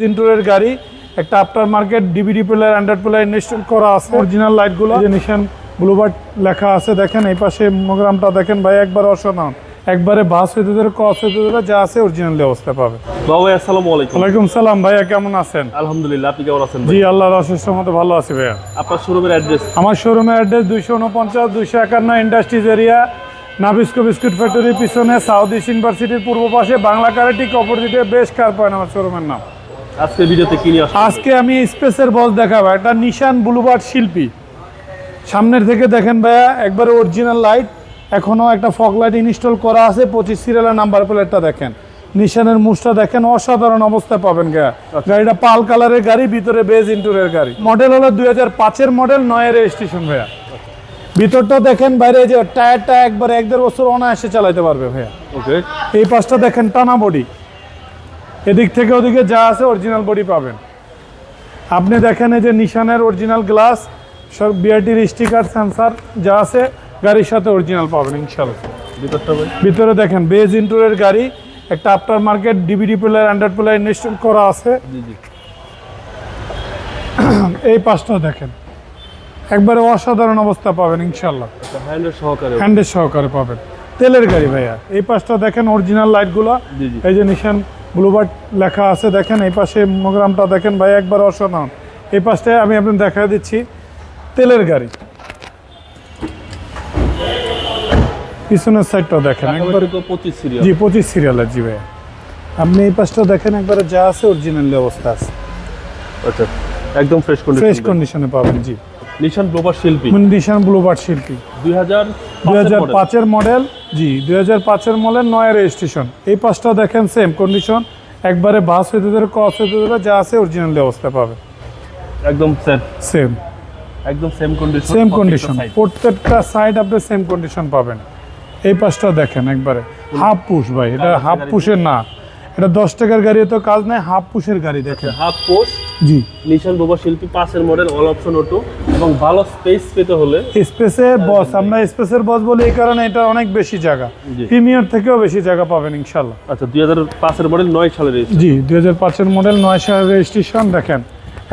জিন্টুরের গাড়ি একটা after market DVD player Android player install করা আছে। অরিজিনাল লাইটগুলো যে নিশান ব্লুবার্ড লেখা আছে দেখেন এই পাশে মোগ্রামটা দেখেন ভাই একবার অসাধারণ। একবারে বাস হইতে ধরে কস হইতে ধরে যা আছে অরিজিনাল অবস্থা পাবে। বাবু আসসালামু আলাইকুম। ওয়ালাইকুম সালাম ভাইয়া কেমন আছেন? আলহামদুলিল্লাহ আপনি কেমন আছেন জি আল্লাহর অশেষ মতো ভালো আছি ভাইয়া। আপনার শোরুমের অ্যাড্রেস আমার শোরুমের অ্যাড্রেস দুইশো উনপঞ্চাশ দুইশো একান্ন ইন্ডাস্ট্রিজ এরিয়া নাবিস্কো বিস্কুট ফ্যাক্টরির পিছনে সাউথ ইস্ট ইউনিভার্সিটির পূর্ব পাশে বাংলা কারে ঠিক অপোজিটে বেশ কার পয়েন্ট আমার শোরুমের নাম। আজকে ভিডিওতে কি নিয়ে আজকে আমি স্পেসের বস দেখাবো। একটা নিশান ব্লুবার্ড শিল্পী। সামনের থেকে দেখেন ভাইয়া একবারে অরিজিনাল লাইট এখনও একটা ফগ লাইট ইনস্টল করা আছে পঁচিশ সিরিয়ালের নাম্বার প্লেটটা দেখেন। নিশানের মুসটা দেখেন অসাধারণ অবস্থায় পাবেন গা গাড়িটা পাল কালারের গাড়ি ভিতরে বেজ ইন্টুরের গাড়ি। মডেল হলো দুই হাজার পাঁচের মডেল নয়ের রেজিস্ট্রেশন ভাইয়া। ভিতরটা দেখেন বাইরে যে টায়ারটা একবার এক দেড় বছর অনায়াসে চালাতে পারবে ভাইয়া। ওকে এই পাশটা দেখেন টানা বডি এদিক থেকে ওদিকে যা আছে অরিজিনাল বডি পাবেন। আপনি দেখেন এই যে নিশানের অরিজিনাল গ্লাস সব বিআরটির স্টিকার সেন্সার যা আছে গাড়ির সাথে অরিজিনাল পাবেন ইনশাল্লাহ ভিতরে দেখেন বেজ ইন্টুরের গাড়ি একটা after market DVD player Android player install করা আছে। এই পাশটা দেখেন। একবারে অসাধারণ অবস্থা পাবেন ইনশাল্লাহ আচ্ছা হ্যান্ডের সহকারে পাবেন। তেলের গাড়ি ভাইয়া এই পাশটা দেখেন অরিজিনাল লাইটগুলো এই যে নিশান ব্লুবার্ড লেখা আছে দেখেন এই পাশে মোগ্রামটা দেখেন ভাই একবার অসাধারণ। এই পাশটায় আমি আপনার দেখা দিচ্ছি তেলের গাড়ি। পিছনের সাইডটা দেখেন একবার একবার তো 25 সিরিয়াল জি পঁচিশ সিরিয়ালের জি ভাইয়া আপনি এই পাশটা দেখেন একবারে যা আছে অরিজিনাল অবস্থা আছে। আচ্ছা একদম ফ্রেশ ফ্রেশ কন্ডিশনে পাবেন। জি। নিশান গ্লোবাল শিল্পী। নিশান ব্লুবার্ড শিল্পী। 2000 দুই হাজার পাঁচের মডেল জি দুই হাজার পাঁচের মডেল নয় রেজিস্ট্রেশন। এই পাঁচটা দেখেন সেম কন্ডিশন একবারে বাস হইতে ধরে কস হইতে ধরে যা আছে অরিজিনাল অবস্থা পাবে। একদম সেম সেম একদম সেম কন্ডিশন সেম কন্ডিশন প্রত্যেকটা সাইড আপনি সেম কন্ডিশন পাবেন। এই পাঁচটা দেখেন একবারে। হাফ পুশ ভাই এটা হাফ পুশের না। এটা দশ টাকার গাড়ি তো কাজ নাই হাফ পুশের গাড়ি দেখেন। হাফ পোস্ট জি। নিশান গ্লোবাল শিল্পী পাঁচের মডেল অল অপশন অটো এবং ভালো স্পেস পেতে হলে স্পেসের বস আমরা স্পেসের বস বলি এই কারণে এটা অনেক বেশি জায়গা। প্রিমিয়ার থেকেও বেশি জায়গা পাবেন ইনশাল্লাহ আচ্ছা 2005 এর মডেল 9 সালের জি দুই হাজার পাঁচের মডেল নয় সাল রেজিস্ট্রেশন দেখেন।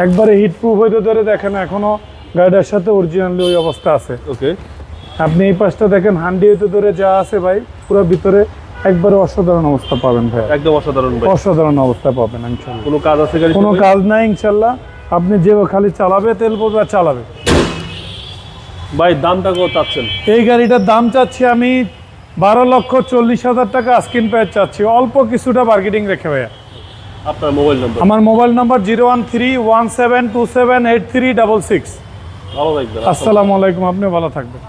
একবারে হিট প্রুফ হইতে ধরে দেখেন এখনও গাড়িটার সাথে অরিজিনালি ওই অবস্থা আছে। ওকে আপনি এই পাশটা দেখেন হান্ডি হইতে ধরে যা আছে ভাই পুরো ভিতরে একবারে অসাধারণ অবস্থা পাবেন ভাই একদম অসাধারণ ভাই। অসাধারণ অবস্থা পাবেন ইনশাল্লাহ কোনো কাজ আছে কোনো কাজ নাই ইনশাল্লাহ আপনি যে খালি চালাবে তেল পড়বে আর চালাবে। ভাই দামটা কত চাচ্ছেন? এই গাড়িটার দাম চাচ্ছি আমি বারো লক্ষ চল্লিশ হাজার টাকা স্ক্রিন প্রাইস চাচ্ছি। অল্প কিছুটা মার্কেটিং রেখে ভাইয়া। আপনার মোবাইল নাম্বার? আমার mobile number zero one three one seven two seven eight three double six. ভালো থাকবেন। আসসালামু আলাইকুম আপনি ভালো থাকবেন।